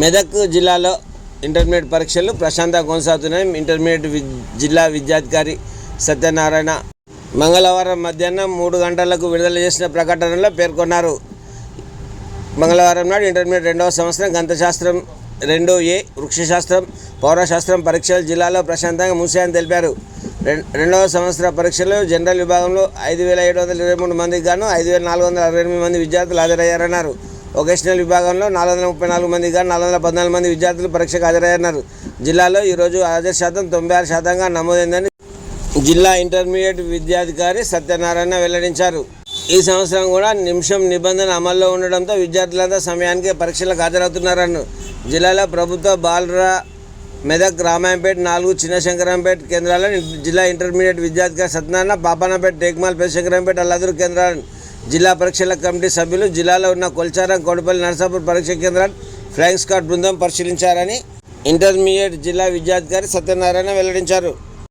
మెదక్ జిల్లాలో ఇంటర్మీడియట్ పరీక్షలు ప్రశాంతంగా కొనసాగుతున్నాయి. ఇంటర్మీడియట్ వి- జిల్లా విద్యాధికారి సత్యనారాయణ మంగళవారం మధ్యాహ్నం మూడు గంటలకు విడుదల చేసిన ప్రకటనలో పేర్కొన్నారు. మంగళవారం నాడు ఇంటర్మీడియట్ రెండవ సంవత్సరం గంతశాస్త్రం రెండో ఏ వృక్షశాస్త్రం పౌరశాస్త్రం పరీక్షలు జిల్లాలో ప్రశాంతంగా మూసాయని తెలిపారు. రెండవ సంవత్సర పరీక్షలు జనరల్ విభాగంలో ఐదు వేల ఏడు వందల ఇరవై మూడు మందికి గాను ఐదు వేల నాలుగు వందల అరవై ఎనిమిది మంది విద్యార్థులు హాజరయ్యారన్నారు. వొకేషనల్ విభాగంలో నాలుగు వందల ముప్పై నాలుగు మందిగా గాను నాలుగు వందల పద్నాలుగు మంది విద్యార్థులు పరీక్షకు హాజరయ్యారు. జిల్లాలో ఈరోజు హాజరు శాతం తొంభై ఆరు శాతంగా నమోదైందని జిల్లా ఇంటర్మీడియట్ విద్యాధికారి సత్యనారాయణ వెల్లడించారు. ఈ సంవత్సరం కూడా నిమిషం నిబంధన అమల్లో ఉండడంతో విద్యార్థులంతా సమయానికి పరీక్షలకు హాజరవుతున్నారన్నారు. జిల్లాలో ప్రభుత్వ బాలరా మెదక్ రామాయంపేట నాలుగు చిన్న శంకరంపేట కేంద్రాలను జిల్లా ఇంటర్మీడియట్ విద్యాధికారి సత్యనారాయణ పాపన్నపేట టేక్మాల్ పెద్దశంకరంపేట అల్లదురు కేంద్రాలను జిల్లా పరీక్షల కమిటీ సభ్యులు జిల్లాలో ఉన్న కొల్చారం కోడపల్లి నరసాపూర్ పరీక్ష కేంద్రాన్ని ఫ్లయింగ్ స్క్వాడ్ బృందం పరిశీలించారని ఇంటర్మీడియట్ జిల్లా విద్యాధికారి సత్యనారాయణ వెల్లడించారు.